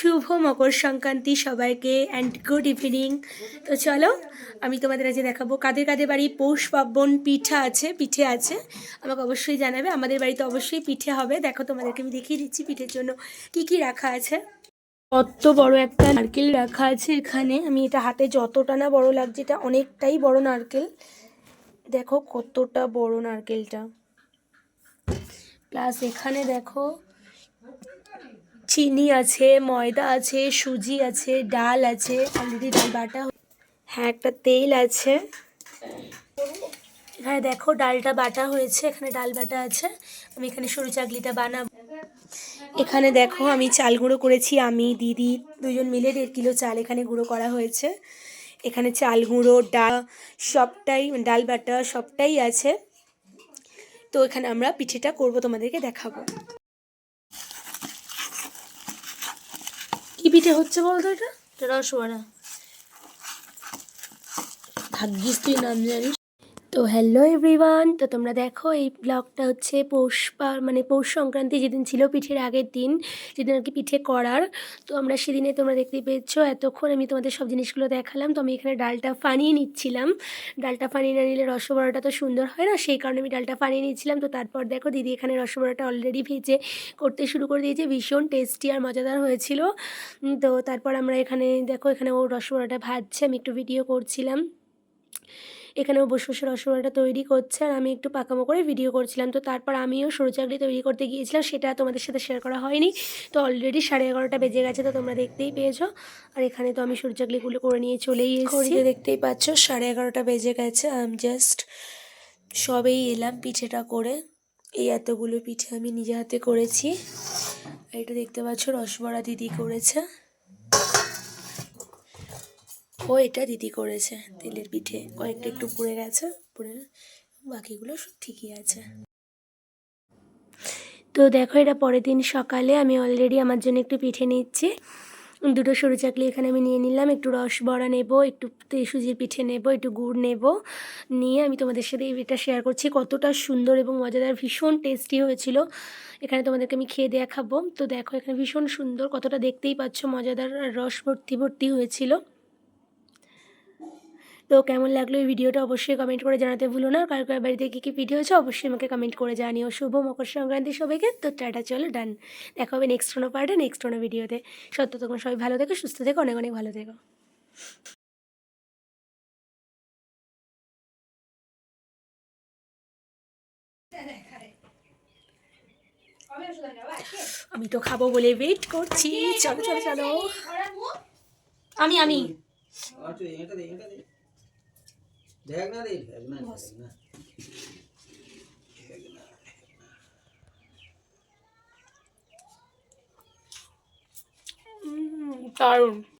শুভ মকর সংক্রান্তি সবাইকে and good evening তো চলো, আমি তোমাদের আজকে দেখাবো কাদের কাদের বাড়ি পৌষ পার্বণ পিঠা আছে, পিঠে আছে। আমাকে অবশ্যই জানাবে, আমাদের বাড়িতে অবশ্যই পিঠে হবে। দেখো তোমাদেরকে আমি দেখিয়ে দিচ্ছি পিঠের জন্য কি কি রাখা আছে। কত বড় একটা নারকেল রাখা আছে এখানে। আমি এটা হাতে যতটা না বড় লাগছে, এটা অনেকটাই বড় নারকেল। দেখো কতটা বড় নারকেলটা। প্লাস এখানে দেখো চিনি আছে, ময়দা আছে, সুজি আছে, ডাল আছে অলরেডি ডাল বাটা হ্যাঁ একটা তেল আছে। এখানে দেখো ডালটা বাটা হয়েছে, এখানে ডাল বাটা আছে। আমি এখানে সরু চাকলিটা বানাবো। এখানে দেখো আমি চাল গুঁড়ো করেছি, আমি, দিদি, দুজন মিলে দেড় কিলো চাল এখানে গুঁড়ো করা হয়েছে। এখানে চাল গুঁড়ো, ডাল, সবটাই, ডাল বাটা সবটাই আছে। তো এখানে আমরা পিঠেটা করব, তোমাদেরকে দেখাবো। পিঠে হচ্ছে বলতো এটা? এটা রসবড়া ভাগ্যিস তুই নাম জানিস। তো হ্যালো এভরিওয়ান তো তোমরা দেখো এই ব্লগটা হচ্ছে পৌষ পা- মানে পৌষ সংক্রান্তি যেদিন ছিল পিঠের আগের দিন, যেদিন আর কি পিঠে করার। তো আমরা সেদিনে তোমরা দেখতে পেয়েছ, এতক্ষণ আমি তোমাদের সব জিনিসগুলো দেখালাম। তো আমি এখানে ডালটা ফানিয়ে নিচ্ছিলাম। ডালটা ফানিয়ে না নিলে রসবড়াটা তো সুন্দর হয় না, সেই কারণে আমি ডালটা ফানিয়ে নিচ্ছিলাম তো তারপর দেখো দিদি এখানে রসবড়াটা অলরেডি ভেজে করতে শুরু করে দিয়েছে, ভীষণ টেস্টি আর মজাদার হয়েছিল। তো তারপর আমরা এখানে দেখো এখানে ও রসবড়াটা ভাজছে, আমি একটু ভিডিও করছিলাম। এখানেও বসে বসে রসগোল্লাটা তৈরি করছে আর আমি একটু পাকামো করে ভিডিও করছিলাম। তো তারপর আমিও সরু চাকরি তৈরি করতে গিয়েছিলাম, সেটা তোমাদের সাথে শেয়ার করা হয়নি। তো অলরেডি সাড়ে এগারোটা বেজে গেছে, তো তোমরা দেখতেই পেয়েছ। আর এখানে তো আমি সরু চাকলিগুলো করে নিয়ে চলেই এসেছি। দেখতেই পাচ্ছ, সাড়ে এগারোটা বেজে গেছে আম জাস্ট সবেই এলাম পিঠেটা করে। এই এতগুলো পিঠে আমি নিজে হাতে করেছি। এটা দেখতে পাচ্ছ রসবড়া দিদি করেছে। ও এটা দিদি করেছে। তেলের পিঠে কয়েকটা একটু পুড়ে গেছে, পুড়ে বাকিগুলো ঠিকই আছে। তো দেখো এটা পরের দিন সকালে আমি অলরেডি আমার জন্য একটু পিঠে নিচ্ছি। দুটো সরু চাকলি এখানে আমি নিয়ে নিলাম, একটু রস বড়া নেব, একটু সুজির পিঠে নেব, একটু গুড় নেব। নিয়ে আমি তোমাদের সাথে এটা শেয়ার করছি, কতটা সুন্দর এবং মজাদার, ভীষণ টেস্টি হয়েছিল। এখানে তোমাদেরকে আমি খেয়ে দেখাবো। তো দেখো এখানে ভীষণ সুন্দর, কতটা দেখতেই পাচ্ছ, মজাদার রস ভর্তি ভর্তি হয়েছিল। তো কেমন লাগল এই ভিডিওটা অবশ্যই কমেন্ট করে জানাতে ভুলো না। কার কার বাড়িতে কী কী ভিডিও হয়েছে অবশ্যই আমাকে কমেন্ট করে জানিও। শুভ মকর সংক্রান্তি সবাইকে। তো টাটা, চলো ডান দেখা হবে নেক্সট কোনো পার্টে নেক্সট কোনো ভিডিওতে সত্য তখন সবাই ভালো থেকো, সুস্থ থেকো, অনেক অনেক ভালো থেকো। আমি তো খাব বলে ওয়েট করছি। চলো চলো চলো। আমি আমি। আচ্ছা এটা দে এটা দে দেখ না দে দেখ না দেখ না দারুণ